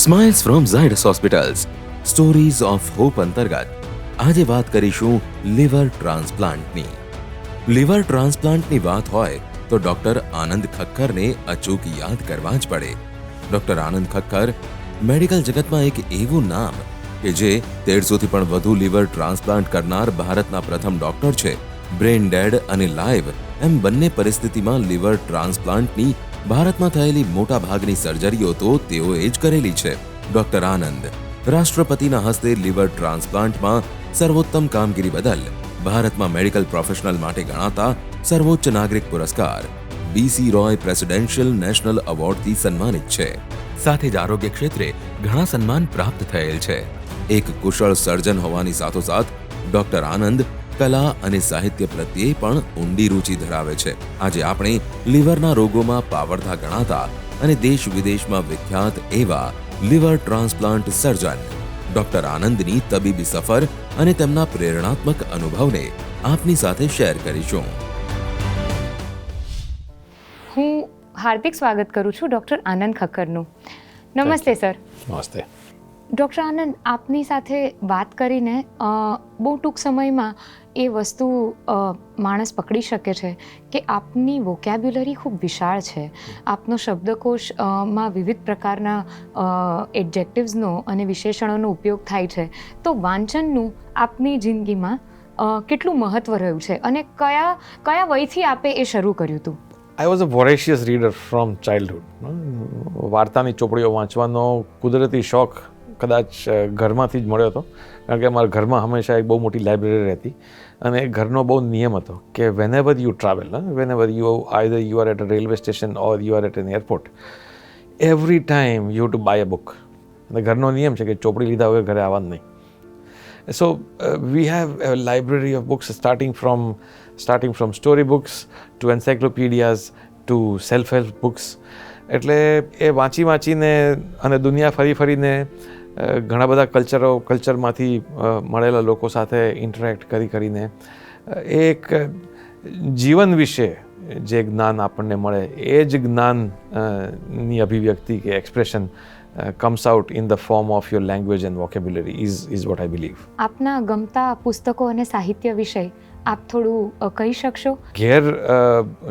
Smiles from Zydus hospitals stories of hope અંતર્ગત આજે વાત કરીશું લિવર ટ્રાન્સપ્લાન્ટની લિવર ટ્રાન્સપ્લાન્ટની વાત હોય તો ડોક્ટર આનંદ ખક્કરને અચૂક યાદ કરવા જ પડે. ડોક્ટર આનંદ ખક્કર, મેડિકલ જગતમાં એક એવું નામ કે જે તેરસોથી પણ વધુ લિવર ટ્રાન્સપ્લાન્ટ કરનાર ભારતના પ્રથમ ડોક્ટર છે. બ્રેન ડેડ અને લાઈવ એમ બંને પરિસ્થિતિમાં લિવર ટ્રાન્સપ્લાન્ટની ભારતમાં થયેલી મોટા ભાગની સર્જરીઓ તો તેઓએ જ કરેલી છે. ડોક્ટર આનંદ, રાષ્ટ્રપતિના હસ્તે લિવર ટ્રાન્સપ્લાન્ટમાં સર્વોત્તમ કામગીરી બદલ ભારતમાં મેડિકલ પ્રોફેશનલ માટે ગણાતા સર્વોચ્ચ નાગરિક પુરસ્કાર બીસી રોય પ્રેસિડેન્શિયલ નેશનલ એવોર્ડથી સન્માનિત છે. સાથે જ આરોગ્ય ક્ષેત્રે ઘણા સન્માન પ્રાપ્ત થયેલ છે. એક કુશળ સર્જન હોવાની સાથોસાથ ડોક્ટર આનંદ કલા અને સાહિત્ય પ્રત્યે પણ ઊંડી રુચિ ધરાવે છે. આજે આપણે લીવરના રોગોમાં પાવરધા ગણાતા અને દેશ વિદેશમાં વિખ્યાત એવા લીવર ટ્રાન્સપ્લાન્ટ સર્જન ડોક્ટર આનંદની તબીબી સફર અને તેમના પ્રેરણાત્મક અનુભવને આપની સાથે શેર કરીશું. હું હાર્દિક સ્વાગત કરું છું ડૉક્ટર આનંદ ખક્કરનું. નમસ્તે સર. નમસ્તે. ડૉક્ટર આનંદ આપની સાથે વાત કરીને બહુ ટૂંક સમયમાં એ વસ્તુ માણસ પકડી શકે છે કે આપની વોકેબ્યુલરી ખૂબ વિશાળ છે. આપનો શબ્દકોશમાં વિવિધ પ્રકારના એડજેક્ટિવ્સનો અને વિશેષણોનો ઉપયોગ થાય છે. તો વાંચનનું આપની જિંદગીમાં કેટલું મહત્ત્વ રહ્યું છે અને કયા કયા વયથી આપે એ શરૂ કર્યું હતું I was a voracious reader from childhood વાર્તાની ચોપડીઓ વાંચવાનો કુદરતી શોખ કદાચ ઘરમાંથી જ મળ્યો હતો. કારણ કે અમારા ઘરમાં હંમેશા એક બહુ મોટી લાઇબ્રેરી રહેતી અને ઘરનો બહુ નિયમ હતો કે whenever you travel whenever you either you are at a railway station or you are at an airport every time you to buy a book અને ઘરનો નિયમ છે કે ચોપડી લીધા વગર ઘરે આવવાનું નહીં. So we have library of books starting from starting from story books to to to self help books. એટલે એ વાંચી વાંચીને અને દુનિયા ફરી ફરીને ઘણા બધા કલ્ચરો કલ્ચરમાંથી મળેલા લોકો સાથે ઇન્ટરેક્ટ કરી કરીને એક જીવન વિશે જે જ્ઞાન આપણને મળે એ જ જ્ઞાનની અભિવ્યક્તિ કે expression comes out in the form of your language and vocabulary is is what I believe આપના ગમતા પુસ્તકો અને સાહિત્ય વિશે આપ થોડું કહી શકશો? ઘેર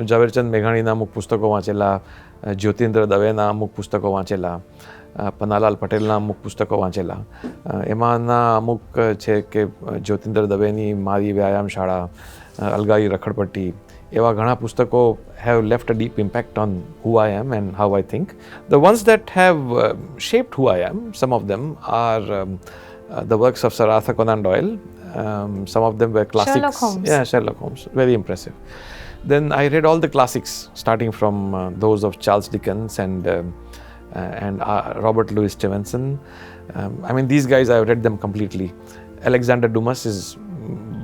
ઝવેરચંદ મેઘાણીના અમુક પુસ્તકો વાંચેલા જ્યોતિન્દ્ર દવેના અમુક પુસ્તકો વાંચેલા પન્નાલાલ પટેલના અમુક પુસ્તકો વાંચેલા એમાંના અમુક છે કે જ્યોતિન્દર દવેની મારી વ્યાયામ શાળા અ, અલગાઈ રખડપટ્ટી એવા ઘણા પુસ્તકો have left a deep impact on who I am and how I think the ones that have shaped who I am some of them are the works of Sir Arthur Conan Doyle some of them were classics Sherlock Holmes. Yeah, Sherlock Holmes, very impressive. Then I read all the classics, starting from uh, those of Charles Dickens and um, and uh, Robert Louis Stevenson. Um, I mean, these guys I've read them completely. Alexander Dumas is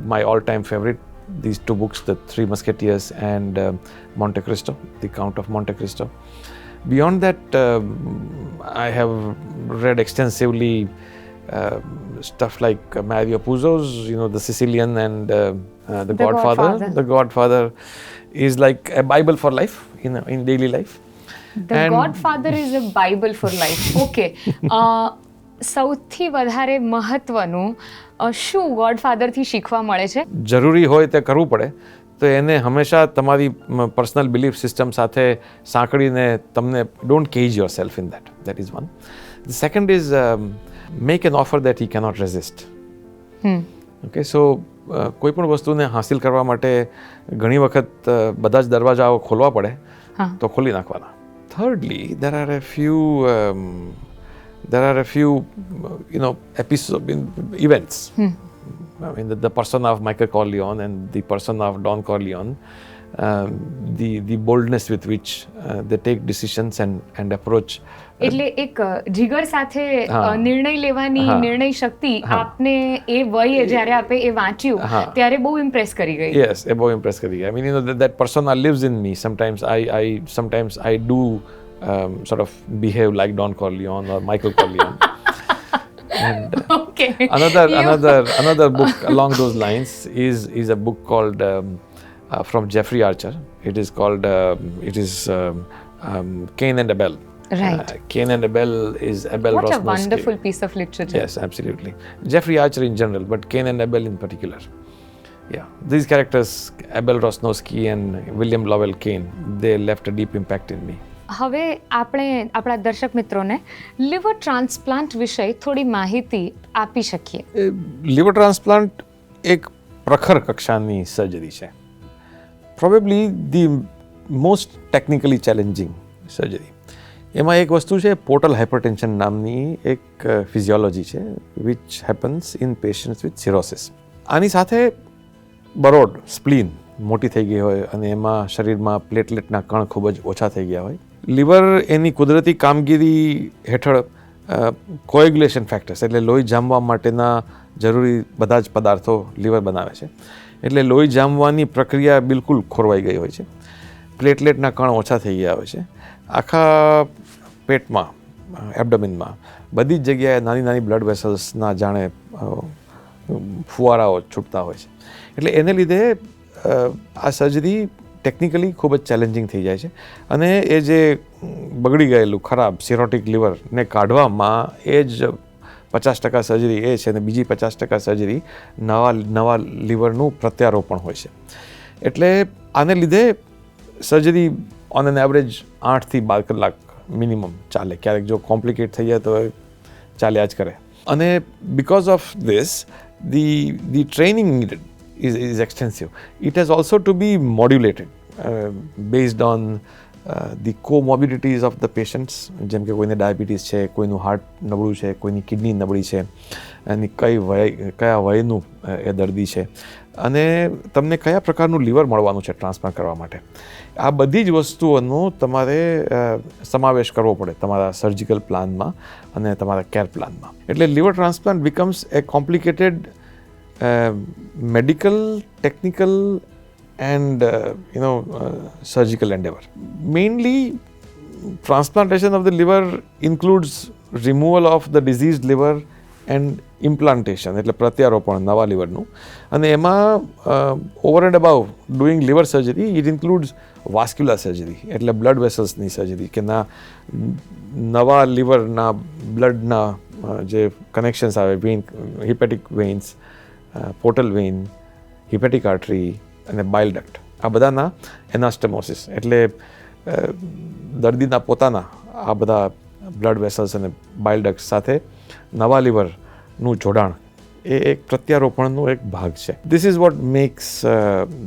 my all-time favorite. These two books, The Three Musketeers and um Monte Cristo, The Count of Monte Cristo. Beyond that, um, I have read extensively uh, stuff like uh, Mario Puzo's, you know, The Sicilian and uh, uh, The, The Godfather. Godfather. The Godfather is like a Bible for life, you know, in daily life. The And- Godfather is a Bible for life okay સૌથી વધારે મહત્વનું શું ગોડફાધરથી શીખવા મળે છે? જરૂરી હોય તે કરવું પડે. તો એને હંમેશા તમારી પર્સનલ બિલીફ સિસ્ટમ સાથે સાંકળીને તમને don't cage yourself in that that is one second is make an offer that he cannot resist okay so કોઈ પણ વસ્તુને હાંસિલ કરવા માટે ઘણી વખત બધા જ દરવાજાઓ ખોલવા પડે. તો ખોલી નાખવાના. thirdly, there are a few um, there are a few you know episodes events. Hmm. I mean, the, the of Michael Corleone and the person of Don Corleone, um, the the boldness with which uh, they take decisions and and approach એટલે એક જીગર સાથે. નિર્ણય લેવાની. નિર્ણય શક્તિ. આપને એ વયે જ્યારે આપે એ વાંચ્યું. ત્યારે બહુ ઇમ્પ્રેસ કરી ગઈ Yes, above impressed Kari. I mean, you know, that, that persona lives in me. Sometimes I, I sometimes I do um, sort of behave like Don Corleone or Michael Corleone. and uh, okay another another another book along those lines is is a book called um, uh, from Jeffrey Archer. It is called um, it is um, um, Cain and Abel. Right. Uh, Cain and Abel is Abel what a Rosnowski. Wonderful piece of literature. Yes, absolutely. Jeffrey Archer in general, but Cain and Abel in particular. Yeah, these characters, Abel Rosnowski and William Lovell Cain, they left a deep impact in me. હવે આપણે આપણા દર્શક મિત્રોને liver transplant વિશે થોડી માહિતી આપી શકીએ લિવર ટ્રાન્સપ્લાન્ટ એક પ્રખર કક્ષાની સર્જરી છે probably the most technically challenging surgery એમાં એક વસ્તુ છે પોર્ટલ હાઇપરટેન્શન નામની એક ફિઝિયોલોજી છે which happens in patients with cirrhosis આની સાથે બરોડ સ્પ્લીન મોટી થઈ ગઈ હોય અને એમાં શરીરમાં પ્લેટલેટના કણ ખૂબ જ ઓછા થઈ ગયા હોય. લીવર એની કુદરતી કામગીરી હેઠળ કોએગ્યુલેશન ફેક્ટર્સ એટલે લોહી જામવા માટેના જરૂરી બધા જ પદાર્થો લીવર બનાવે છે. એટલે લોહી જામવાની પ્રક્રિયા બિલકુલ ખોરવાઈ ગઈ હોય છે. પ્લેટલેટના કણ ઓછા થઈ ગયા હોય છે. આખા પેટમાં, એબડોમિનમાં, બધી જ જગ્યાએ નાની નાની બ્લડ વેસલ્સના જાણે ફુવારાઓ છૂટતા હોય છે. એટલે એને લીધે આ સર્જરી ટેકનિકલી ખૂબ જ ચેલેન્જિંગ થઈ જાય છે. અને એ જે બગડી ગયેલું ખરાબ સિરોટિક લીવરને કાઢવામાં એ જ પચાસ ટકા સર્જરી એ છે અને બીજી પચાસ ટકા સર્જરી નવા નવા લીવરનું પ્રત્યારોપણ હોય છે. એટલે આને લીધે સર્જરી ઓન એન એવરેજ આઠથી બાર કલાક મિનિમમ ચાલે. ક્યારેક જો કોમ્પ્લિકેટ થઈ જાય તો ચાલ્યા જ કરે. અને because of this the the training needed is, is extensive. It has also to be modulated uh, based on uh, the comorbidities of the જેમ કે કોઈને ડાયાબિટીસ છે કોઈનું હાર્ટ નબળું છે કોઈની કિડની નબળી છે અને કઈ વય કયા વયનું એ દર્દી છે. અને તમને કયા પ્રકારનું લીવર મળવાનું છે ટ્રાન્સપ્લાન્ટ કરવા માટે આ બધી જ વસ્તુઓનો તમારે સમાવેશ કરવો પડે તમારા સર્જિકલ પ્લાનમાં અને તમારા કેર પ્લાનમાં એટલે liver transplant becomes a complicated uh, uh, you know uh, surgical endeavor. Mainly, transplantation of the liver includes removal of the diseased liver and implantation, એટલે પ્રત્યારોપણ, નવા લીવરનું અને એમાં over and above doing liver surgery it includes vascular surgery એટલે blood વેસલ્સની surgery કે ના, નવા લીવરના બ્લડના જે કનેક્શન્સ આવે vein hepatic veins portal vein hepatic artery અને બાઇલડક્ટ આ બધાના એનાસ્ટમોસિસ એટલે દર્દીના પોતાના આ બધા બ્લડ વેસલ્સ અને બાઇલડક્ટ સાથે નવા લીવરનું જોડાણ એ એક પ્રત્યારોપણનો એક ભાગ છે this is what makes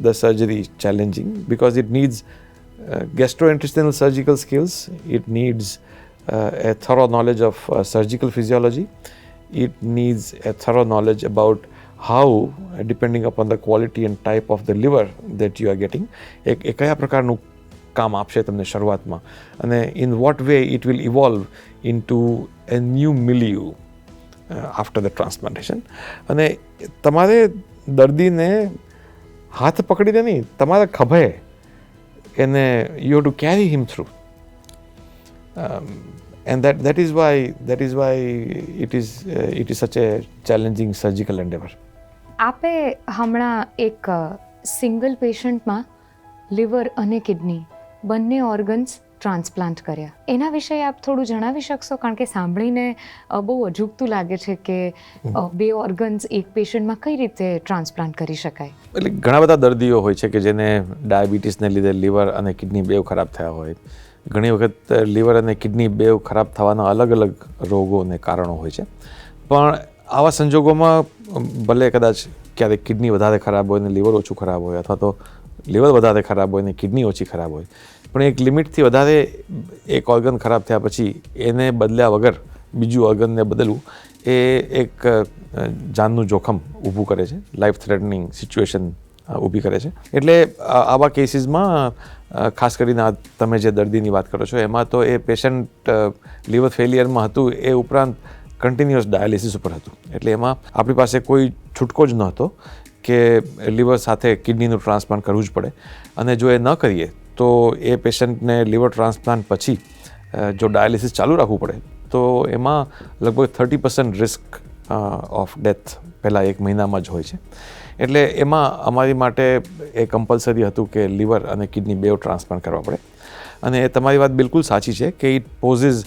the surgery challenging because it needs skills. It needs uh, a thorough knowledge of uh, surgical physiology. It needs a thorough about how, uh, depending upon the quality and type of the liver that you are getting, એ એ કયા પ્રકારનું કામ આપશે તમને શરૂઆતમાં અને in what way it will evolve into a new milieu after the transplantation અને તમારે દર્દીને હાથ પકડીને નહીં તમારા ખભે એને to carry him through. Um, and that, that is why that is why it is uh, it is such a challenging surgical. આપે હમણાં એક સિંગલ પેશન્ટમાં લિવર અને કિડની બંને ઓર્ગન્સ ટ્રાન્સપ્લાન્ટ કર્યા. એના વિશે આપ થોડું જણાવી શકશો? કારણ કે સાંભળીને બહુ અજુગતું લાગે છે કે બે ઓર્ગન્સ એક પેશન્ટમાં કઈ રીતે ટ્રાન્સપ્લાન્ટ કરી શકાય? એટલે ઘણા બધા દર્દીઓ હોય છે કે જેને ડાયાબિટીસને લીધે લીવર અને કિડની બેવ ખરાબ થયા હોય. ઘણી વખત લીવર અને કિડની બેવ ખરાબ થવાના અલગ અલગ રોગો અને કારણો હોય છે. પણ આવા સંજોગોમાં ભલે કદાચ ક્યારેક કિડની વધારે ખરાબ હોય ને લીવર ઓછું ખરાબ હોય અથવા તો લીવર વધારે ખરાબ હોય ને કિડની ઓછી ખરાબ હોય. પણ એક લિમિટથી વધારે એક ઓર્ગન ખરાબ થયા પછી એને બદલ્યા વગર બીજું ઓર્ગનને બદલવું એ એક જાનનું જોખમ ઊભું કરે છે. લાઈફ થ્રેટનિંગ સિચ્યુએશન ઊભી કરે છે. એટલે આવા કેસીસમાં ખાસ કરીને આ તમે જે દર્દીની વાત કરો છો, એમાં તો એ પેશન્ટ લીવર ફેલિયરમાં હતું, એ ઉપરાંત કન્ટિન્યુઅસ ડાયાલિસિસ ઉપર હતું. એટલે એમાં આપણી પાસે કોઈ છૂટકો જ નહોતો. કે લીવર સાથે કિડનીનું ટ્રાન્સપ્લાન્ટ કરવું જ પડે. અને જો એ ન કરીએ, તો એ પેશન્ટને લીવર ટ્રાન્સપ્લાન્ટ પછી જો ડાયાલિસિસ ચાલુ રાખવું પડે, તો એમાં લગભગ thirty percent risk of death પહેલાં એક મહિનામાં જ હોય છે. એટલે એમાં અમારી માટે એ કમ્પલસરી હતું કે લીવર અને કિડની બેવ ટ્રાન્સપ્લાન્ટ કરવા પડે. અને એ તમારી વાત બિલકુલ સાચી છે કે it poses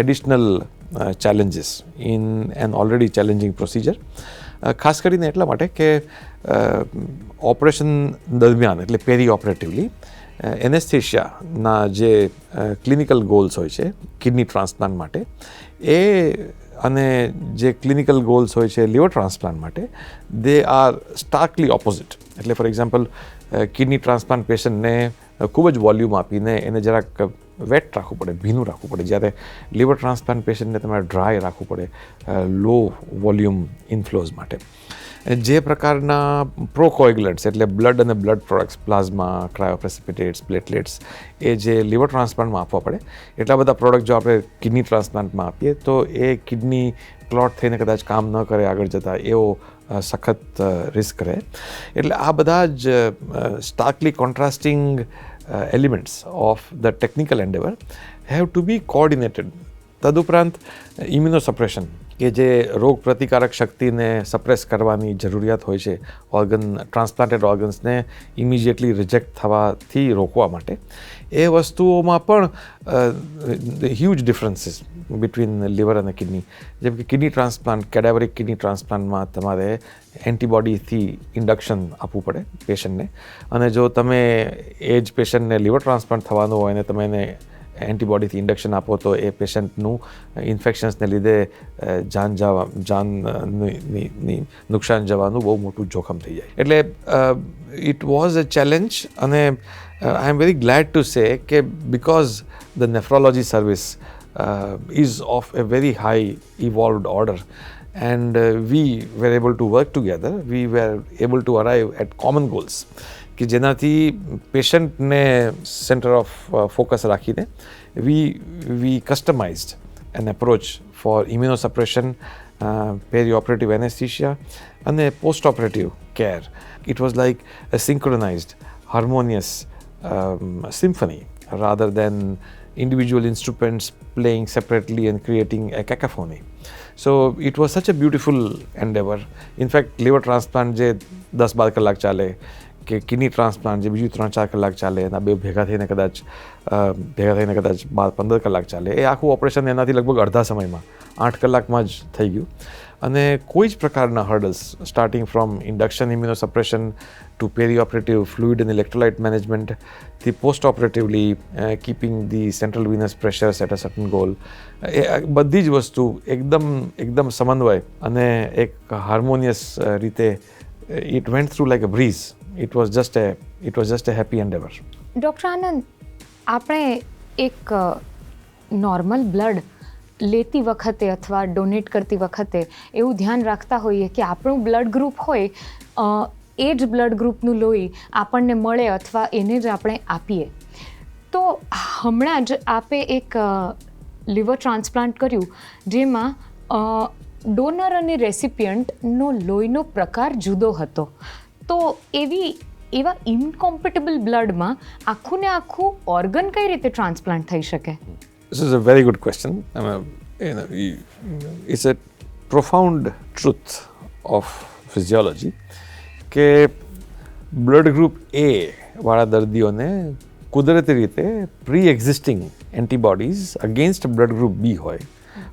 additional challenges in an already challenging procedure. ખાસ કરીને એટલા માટે કે ઓપરેશન દરમિયાન, એટલે પેરી ઓપરેટિવલી એનેસ્થેશિયાના જે ક્લિનિકલ ગોલ્સ હોય છે, કિડની ટ્રાન્સપ્લાન્ટ માટે, એ અને જે ક્લિનિકલ ગોલ્સ હોય છે, લીવર ટ્રાન્સપ્લાન્ટ માટે, દે આર સ્ટાર્કલી ઓપોઝિટ. એટલે ફોર એક્ઝામ્પલ કિડની ટ્રાન્સપ્લાન્ટ પેશન્ટને ખૂબ જ વોલ્યુમ આપીને એને જરાક વેટ રાખવું પડે, ભીનું રાખવું પડે. જ્યારે લીવર ટ્રાન્સપ્લાન્ટ પેશન્ટને તમારે ડ્રાય રાખવું પડે લો વોલ્યુમ ઇન્ફ્લોઝ માટે. જે પ્રકારના પ્રોકોઇગ્લન્ટ્સ એટલે બ્લડ અને blood products plasma cryoprecipitates platelets એ જે લીવર ટ્રાન્સપ્લાન્ટમાં આપવા પડે. એટલા બધા પ્રોડક્ટ જો આપણે કિડની ટ્રાન્સપ્લાન્ટમાં આપીએ, તો એ કિડની ક્લોટ થઈને કદાચ કામ ન કરે, આગળ જતાં એવો સખત રિસ્ક રહે. એટલે આ બધા જ starkly contrasting elements of the technical endeavour have to be coordinated. તદુપરાંત ઇમ્યુનોસપ્રેશન કે જે રોગ પ્રતિકારક શક્તિને સપ્રેસ કરવાની જરૂરિયાત હોય છે ઓર્ગન ટ્રાન્સપ્લાન્ટેડ ઓર્ગન્સને ઇમિજિએટલી રિજેક્ટ થવાથી રોકવા માટે એ વસ્તુઓમાં પણ હ્યુજ ડિફરન્સીસ બિટવીન લીવર અને કિડની જેમ કે કિડની ટ્રાન્સપ્લાન્ટ કેડાવરિક કિડની ટ્રાન્સપ્લાન્ટમાં તમારે એન્ટીબોડીથી ઇન્ડક્શન આપવું પડે પેશન્ટને. અને જો તમે એ જ પેશન્ટને લીવર ટ્રાન્સપ્લાન્ટ થવાનું હોય અને તમે એને એન્ટીબોડીથી ઇન્ડક્શન આપો તો એ પેશન્ટનું ઇન્ફેક્શન્સને લીધે જાન જવા જાન અ, ની- ની- ની નુકસાન જવાનું બહુ મોટું જોખમ થઈ જાય. એટલે ઇટ વોઝ અ ચેલેન્જ અને I am very glad to say કે because the nephrology service is of a very high evolved order and uh, we were able to work together we were able to arrive at common goals કે જેનાથી પેશન્ટને centre of focus રાખીને we we customised an approach for immunosuppression peri operative anaesthesia અને post operative care it was like a synchronised harmonious symphony rather than individual instruments playing separately and creating a cacophony. It was such a beautiful endeavor. In fact, liver transplant જે દસ બાર કલાક ચાલે કે kidney transplant જે બીજું ત્રણ ચાર કલાક ચાલે એના બે ભેગા થઈને કદાચ ભેગા થઈને કદાચ બાર પંદર કલાક ચાલે એ આખું ઓપરેશન એનાથી લગભગ અડધા સમયમાં આઠ કલાકમાં જ થઈ ગયું અને કોઈ જ પ્રકારના hurdles starting from induction immunosuppression to perioperative fluid and electrolyte મેનેજમેન્ટથી post operatively keeping the central venous pressures at a certain goal એ બધી જ વસ્તુ એકદમ એકદમ સમન્વય અને એક હાર્મોનિયસ રીતે it went through like a breeze it was just a it was just a happy endeavour doctor Anand આપણે એક નોર્મલ બ્લડ લેતી વખતે અથવા ડોનેટ કરતી વખતે એવું ધ્યાન રાખતા હોઈએ કે આપણું બ્લડ ગ્રુપ હોય એ જ બ્લડ ગ્રુપનું લોહી આપણને મળે અથવા એને જ આપણે આપીએ. તો હમણાં જ આપે એક લિવર ટ્રાન્સપ્લાન્ટ કર્યું જેમાં ડોનર અને રેસિપિયન્ટનો લોહીનો પ્રકાર જુદો હતો. તો એવી, એવા ઇનકોમ્પેટેબલ બ્લડમાં આખું ને આખું ઓર્ગન કઈ રીતે ટ્રાન્સપ્લાન્ટ થઈ શકે? This is a very good question. I mean, you know, it's a profound truth of physiology કે બ્લડ ગ્રુપ એ વાળા દર્દીઓને કુદરતી રીતે pre existing antibodies against blood group B હોય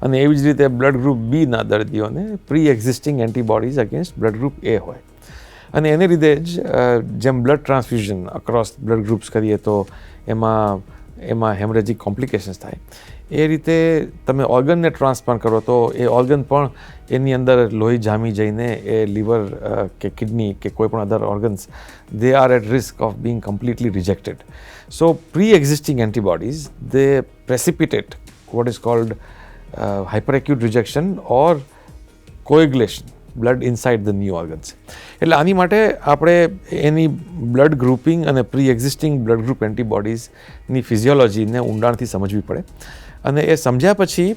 અને એવી જ રીતે બ્લડ ગ્રુપ બીના દર્દીઓને pre existing antibodies against blood group A હોય અને એને લીધે જ જેમ blood transfusion across blood groups કરીએ તો એમાં એમાં હેમરેજિક કોમ્પ્લિકેશન્સ થાય. એ રીતે તમે ઓર્ગનને ટ્રાન્સપ્લાન્ટ કરો તો એ ઓર્ગન પણ એની અંદર લોહી જામી જઈને એ લીવર કે કિડની કે કોઈ પણ other organs they are at risk of being completely rejected so pre existing antibodies they precipitate what is called hyperacute rejection or coagulation. Blood inside the new organs એટલે આની માટે આપણે એની બ્લડ ગ્રુપિંગ અને pre existing blood group એન્ટીબોડીઝની ફિઝિયોલોજીને ઊંડાણથી સમજવી પડે. અને એ સમજ્યા પછી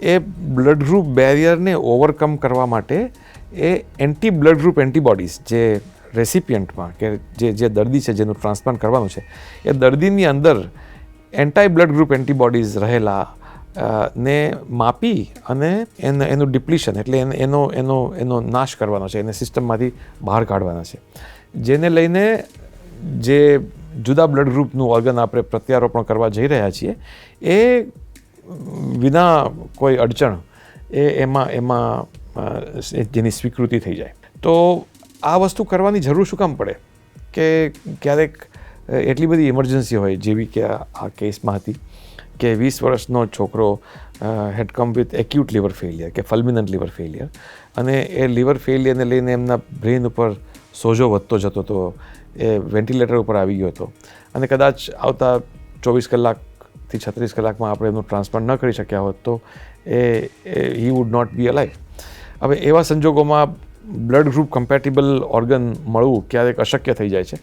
એ બ્લડ ગ્રુપ બેરિયરને ઓવરકમ કરવા માટે એ એન્ટી બ્લડ ગ્રુપ એન્ટીબોડીઝ જે રેસિપિયન્ટમાં કે જે જે દર્દી છે, જેનું ટ્રાન્સપ્લાન્ટ કરવાનું છે, એ દર્દીની અંદર એન્ટાઈ બ્લડ ગ્રુપ એન્ટીબોડીઝ રહેલા ને માપી અને એને, એનું ડિપ્લિશન એટલે એન- એનો એનો નાશ કરવાનો છે, એને સિસ્ટમમાંથી બહાર કાઢવાના છે. જેને લઈને જે જુદા બ્લડ ગ્રુપનું ઓર્ગન આપણે પ્રત્યારોપણ કરવા જઈ રહ્યા છીએ, એ વિના કોઈ અડચણ, એ એમાં એમાં જેની સ્વીકૃતિ થઈ જાય. તો આ વસ્તુ કરવાની જરૂર શું કામ પડે? કે ક્યારેક એટલી બધી ઇમરજન્સી હોય જેવી કે આ કેસમાં હતી. કે વીસ વર્ષનો છોકરો had come with acute liver failure કે ફલ્મિનન્ટ લિવર ફેલિયર અને એ લિવર ફેલિયરને લઈને એમના બ્રેઇન ઉપર સોજો વધતો જતો હતો એ વેન્ટિલેટર ઉપર આવી ગયો હતો. અને કદાચ આવતા ચોવીસ કલાકથી છત્રીસ કલાકમાં આપણે એમનું ટ્રાન્સપ્લાન્ટ ન કરી શક્યા હોત તો એ he would not be alive હવે એવા સંજોગોમાં બ્લડ ગ્રુપ કમ્પેટિબલ ઓર્ગન મળવું ક્યારેક અશક્ય થઈ જાય છે.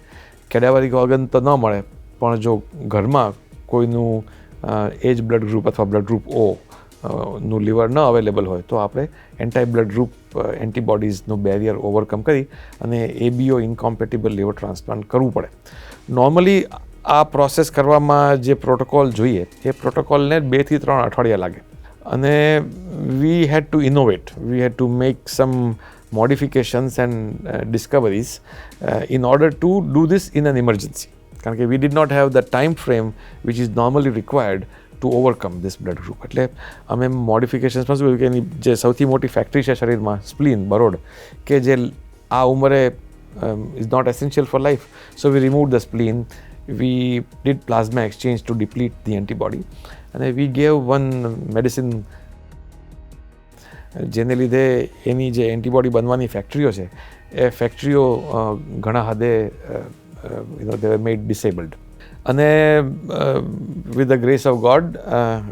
કેડાવરિક ઓર્ગન તો ન મળે, પણ જો ઘરમાં કોઈનું એજ બ્લડ ગ્રુપ અથવા બ્લડ ગ્રુપ ઓ નું લીવર ન અવેલેબલ હોય, તો આપણે એન્ટાઈ બ્લડ ગ્રુપ એન્ટીબોડીઝનું બેરિયર ઓવરકમ કરી અને એબીઓ ઇનકોમ્પેટિબલ લીવર ટ્રાન્સપ્લાન્ટ કરવું પડે. નોર્મલી આ પ્રોસેસ કરવામાં જે પ્રોટોકોલ જોઈએ, એ પ્રોટોકોલને બેથી ત્રણ અઠવાડિયા લાગે. અને we had to innovate we had to make some modifications and discoveries in order to do this in an emergency. કારણ કે we did not have the time frame which is normally required to overcome this blood group એટલે અમે મોડિફિકેશન્સમાં શું કે એની જે સૌથી મોટી factory છે શરીરમાં સ્પ્લીન બરોડ, કે જે આ ઉંમરે is not essential for life so we remove the spleen we did plasma exchange to deplete the antibody અને વી ગેવ વન મેડિસિન જેને લીધે એની જે એન્ટીબોડી બનવાની ફેક્ટરીઓ છે, એ ફેક્ટરીઓ ઘણા હદે you disabled. And made with અને with of grace of God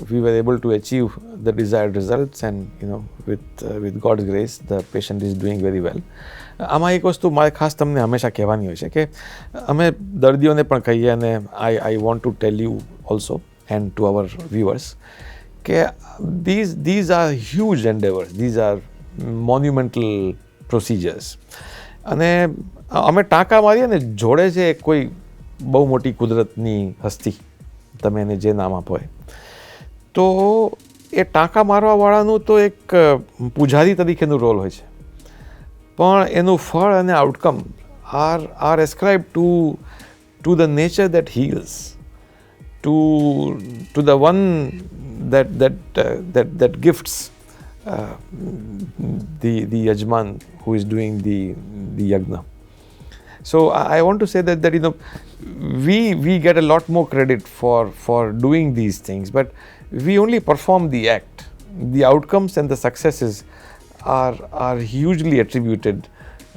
we able able to the the results, and એન્ડ know, with uh, with God's grace the patient is doing very well આમાં એક વસ્તુ મારે ખાસ તમને હંમેશા કહેવાની હોય છે કે અમે દર્દીઓને પણ કહીએ અને I I want to tell you also and to our viewers કે these these are huge endeavors. These are monumental procedures અને અમે ટાંકા મારીએ ને જોડે છે કોઈ બહુ મોટી કુદરતની હસ્તી, તમે એને જે નામ આપો એ. તો એ ટાંકા મારવાવાળાનું તો એક પૂજારી તરીકેનું રોલ હોય છે. પણ એનું ફળ અને outcome are are ascribe to to the nature that heals to to the one that that that that gifts the the yajman who is doing the the yagna. So I, want to say that that you know we we get a lot more credit for for doing these things, but we only perform the act. The outcomes and the successes are are hugely attributed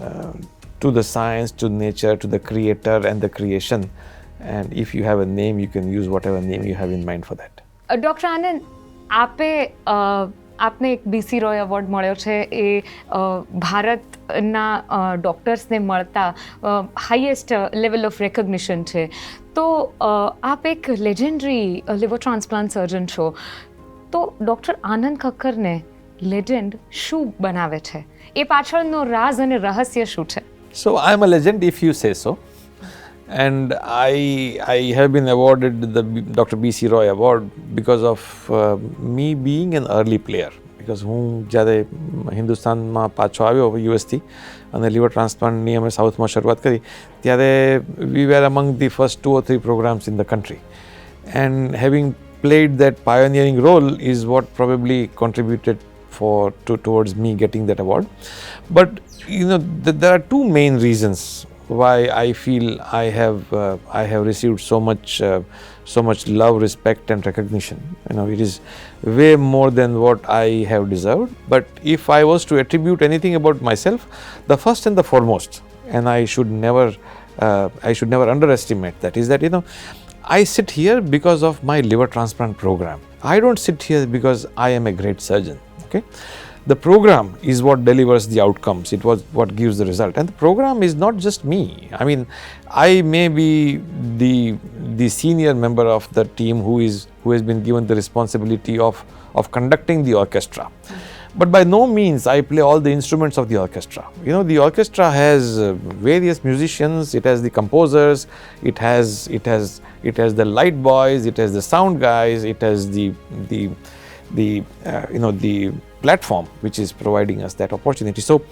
uh, to the science, to nature, to the creator and the creation. And if you have a name, you can use whatever name you have in mind for that. Uh, Dr. Anand, आप આપને એક BC Roy award મળ્યો છે. એ ભારતના ડૉક્ટર્સને મળતા highest level of recognition છે. તો આપ એક લેજેન્ડરી લિવર ટ્રાન્સપ્લાન્ટ સર્જન છો. તો ડૉક્ટર આનંદ ખક્કરને લેજેન્ડ શું બનાવે છે? એ પાછળનો રાઝ અને રહસ્ય શું છે? So I am a legend if you say so. And I, I have been awarded the B- Dr. B.C. Roy Award because of uh, me being an early player. Because હું જ્યારે હિન્દુસ્તાનમાં પાછો આવ્યો યુએસથી અને લીવર ટ્રાન્સપ્લાન્ટની અમે સાઉથમાં શરૂઆત કરી ત્યારે we were among the first two or three programmes in the country and having played that pioneering role is what probably contributed for to, towards me getting that award but you know th- there are two main reasons why i feel i have uh, i have received so much uh, so much love respect and recognition you know it is way more than what i have deserved but if i was to attribute anything about myself the first and the foremost and i should never uh, i should never underestimate that is that you know I sit here because of my liver transplant program. I don't sit here because I am a great surgeon. Okay, the program is what delivers the outcomes. It was what gives the result, and the program is not just me. I mean, I may be the the senior member of the team who is who has been given the responsibility of of conducting the orchestra. But by no means I play all the instruments of the orchestra. You know, the orchestra has uh, various musicians. It has the composers. It has it has it has the light boys. It has the sound guys. It has the the the uh, you know the platform which is providing us that opportunity. So,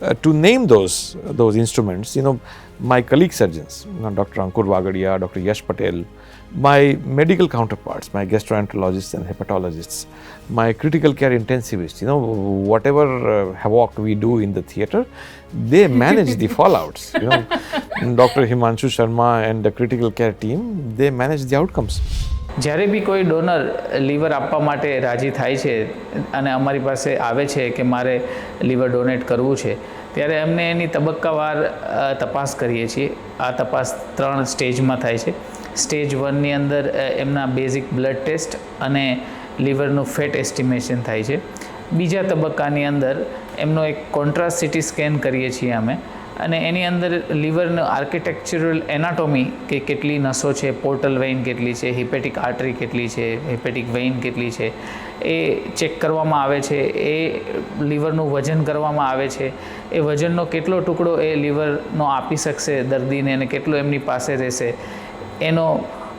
uh, to name those those instruments, you know, my colleague surgeons, you know, Dr. Ankur Wagadia, Dr. Yash Patel, my medical counterparts, my gastroenterologists and hepatologists, my critical care intensivists, you know, whatever uh, havoc we do in the theater, they manage the fallouts. You know, Dr. Himanshu Sharma and the critical care team, they manage the outcomes. જ્યારે બી કોઈ donor liver આપવા માટે રાજી થાય છે અને અમારી પાસે આવે છે કે મારે લીવર ડોનેટ કરવું છે, ત્યારે અમને એની તબક્કાવાર તપાસ કરીએ છીએ. આ તપાસ ત્રણ સ્ટેજમાં થાય છે. સ્ટેજ વનની અંદર એમના બેઝિક બ્લડ ટેસ્ટ અને લીવરનું ફેટ એસ્ટિમેશન થાય છે. બીજા તબક્કાની અંદર એમનો એક કોન્ટ્રાસ્ટ સિટી સ્કેન કરીએ છીએ અમે. અને એની અંદર લીવરનું આર્કિટેક્ચરલ એનાટોમી કે કેટલી નસો છે, પોર્ટલ વેઇન કેટલી છે, હિપેટિક આર્ટરી કેટલી છે, હિપેટિક વેઇન કેટલી છે, એ ચેક કરવામાં આવે છે, એ લીવરનું વજન કરવામાં આવે છે, એ વજનનો કેટલો ટુકડો એ લીવરનો આપી શકશે દર્દીને અને કેટલો એમની પાસે રહેશે, એનો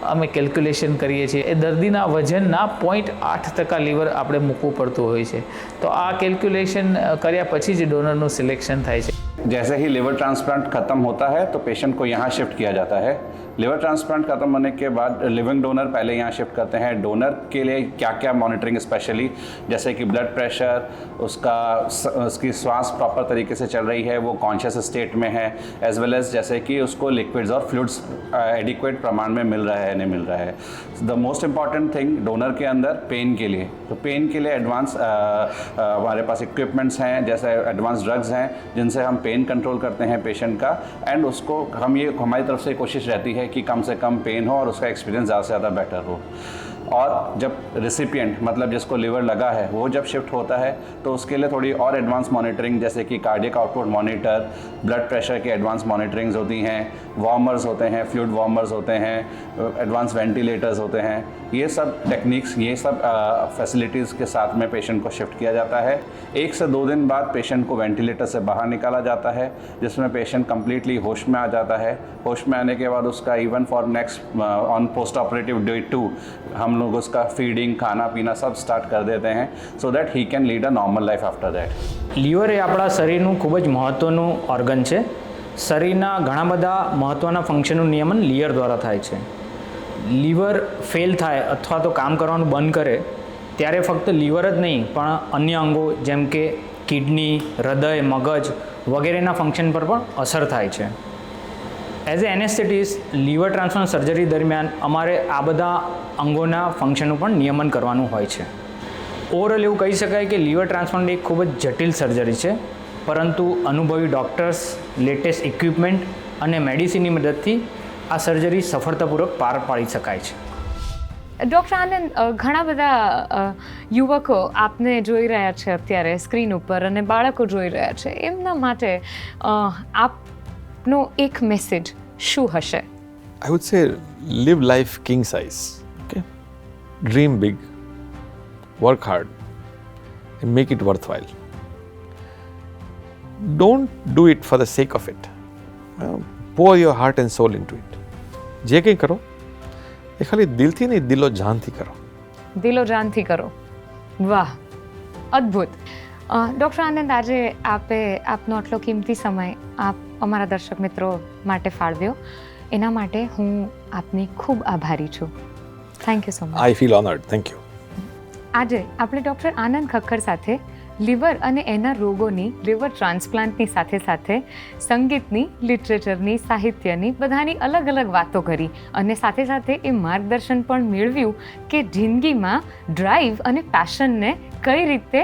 અમે કેલ્ક્યુલેશન કરીએ છીએ. એ દર્દીના વજનના પોઈન્ટ આઠ ટકા લીવર આપણે મૂકવું પડતું હોય છે. તો આ કેલ્ક્યુલેશન કર્યા પછી જ ડોનરનું સિલેક્શન થાય છે. जैसे ही लिवर ट्रांसप्लांट खत्म होता है तो पेशेंट को यहाँ शिफ्ट किया जाता है लिवर ट्रांसप्लांट खत्म होने के बाद लिविंग डोनर पहले यहाँ शिफ्ट करते हैं। डोनर के लिए क्या क्या मॉनिटरिंग स्पेशली जैसे कि ब्लड प्रेशर उसका उसकी श्वास प्रॉपर तरीके से चल रही है, वो कॉन्शियस स्टेट में है एज वेल एज जैसे कि उसको लिक्विड्स और फ्लूड्स एडिक्वेट प्रमाण में मिल रहा है, नहीं मिल रहा है। The most important thing donor के अंदर पेन के लिए। तो पेन के लिए एडवांस हमारे पास इक्विपमेंट्स हैं, जैसे एडवांस ड्रग्स हैं, जिनसे हम पेन कंट्रोल करते हैं पेशेंट का। एंड उसको हम ये, हमारी तरफ़ से कोशिश रहती है कि कम से कम पेन हो और उसका एक्सपीरियंस ज़्यादा से ज़्यादा बेटर हो। और जब रिसिपियंट मतलब जिसको लीवर लगा है, वो जब शिफ्ट होता है तो उसके लिए थोड़ी और एडवांस मॉनिटरिंग जैसे कि cardiac output monitor blood pressure के एडवांस मॉनिटरिंग्स होती हैं वार्मर्स होते हैं फ्लूड वार्मर्स होते हैं एडवांस वेंटिलेटर्स होते हैं। ये सब टेक्निक्स ये सब फैसिलिटीज़ के साथ में पेशेंट को शिफ्ट किया जाता है एक से दो दिन बाद पेशेंट को वेंटिलेटर से बाहर निकाला जाता है जिसमें पेशेंट कम्प्लीटली होश में आ जाता है होश में आने के बाद उसका even for next on post operative day two हम लोग उसका फीडिंग खाना पीना सब स्टार्ट कर देते हैं so that he can lead a normal life after that liver એ આપણા શરીરનું ખૂબ જ મહત્ત્વનું ઓર્ગન છે શરીરના ઘણા બધા મહત્ત્વના ફંક્શનનું નિયમન લીવર દ્વારા થાય છે લીવર ફેલ થાય અથવા તો કામ કરવાનું બંધ કરે, ત્યારે ફક્ત લીવર જ નહીં, પણ અન્ય અંગો જેમ કે કિડની, હૃદય, મગજ વગેરેના ફંક્શન પર પણ અસર થાય છે. As a anaesthetist liver transplant surgery દરમિયાન અમારે આ બધા અંગોના ફંક્શનનું પણ નિયમન કરવાનું હોય છે. ઓવરઓલ એવું કહી શકાય કે લીવર ટ્રાન્સપ્લાન્ટ એક ખૂબ જ જટિલ સર્જરી છે, પરંતુ અનુભવી ડૉક્ટર્સ લેટેસ્ટ ઇક્વિપમેન્ટ અને મેડિસિનની મદદથી આ સર્જરી સફળતાપૂર્વક પાર પાડી શકાય છે ડૉક્ટર આનંદ ઘણા બધા યુવકો આપને જોઈ રહ્યા છે અત્યારે સ્ક્રીન ઉપર અને બાળકો જોઈ રહ્યા છે એમના માટે આપનો એક મેસેજ શું હશે I would say live life king size. Okay, dream big, work hard, and make it worthwhile. Don't do it for the sake of it. Uh, pour your heart and soul into it. જે કંઈ કરો એ ખાલી દિલથી નહીં દિલો જાનથી કરો. દિલો જાનથી કરો. વાહ અદ્ભુત. ડૉક્ટર આનંદ આજે આપે આપનો આટલો કિંમતી સમય આપ અમારા દર્શક મિત્રો માટે ફાળવ્યો. એના માટે હું આપની ખૂબ આભારી છું. Thank you so much I feel honoured thank you આજે આપણે ડૉક્ટર આનંદ ખક્કર સાથે લીવર અને એના રોગોની લીવર ટ્રાન્સપ્લાન્ટની સાથે સાથે સંગીતની, લિટરેચરની, સાહિત્યની બધાની અલગ અલગ વાતો કરી અને સાથે સાથે એ માર્ગદર્શન પણ મેળવ્યું કે જિંદગીમાં ડ્રાઈવ અને પેશનને કઈ રીતે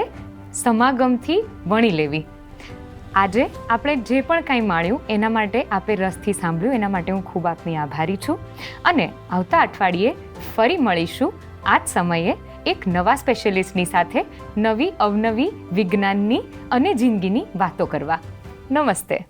સમાગમથી વણી લેવી. આજે આપણે જે પણ કાંઈ માણ્યું એના માટે આપે રસથી સાંભળ્યું, એના માટે હું ખૂબ આપની આભારી છું. અને આવતા અઠવાડિયે ફરી મળીશું. આ જ સમયે એક નવા સ્પેશિયલિસ્ટની સાથે નવી અવનવી વિજ્ઞાનની અને જિંદગીની વાતો કરવા. નમસ્તે.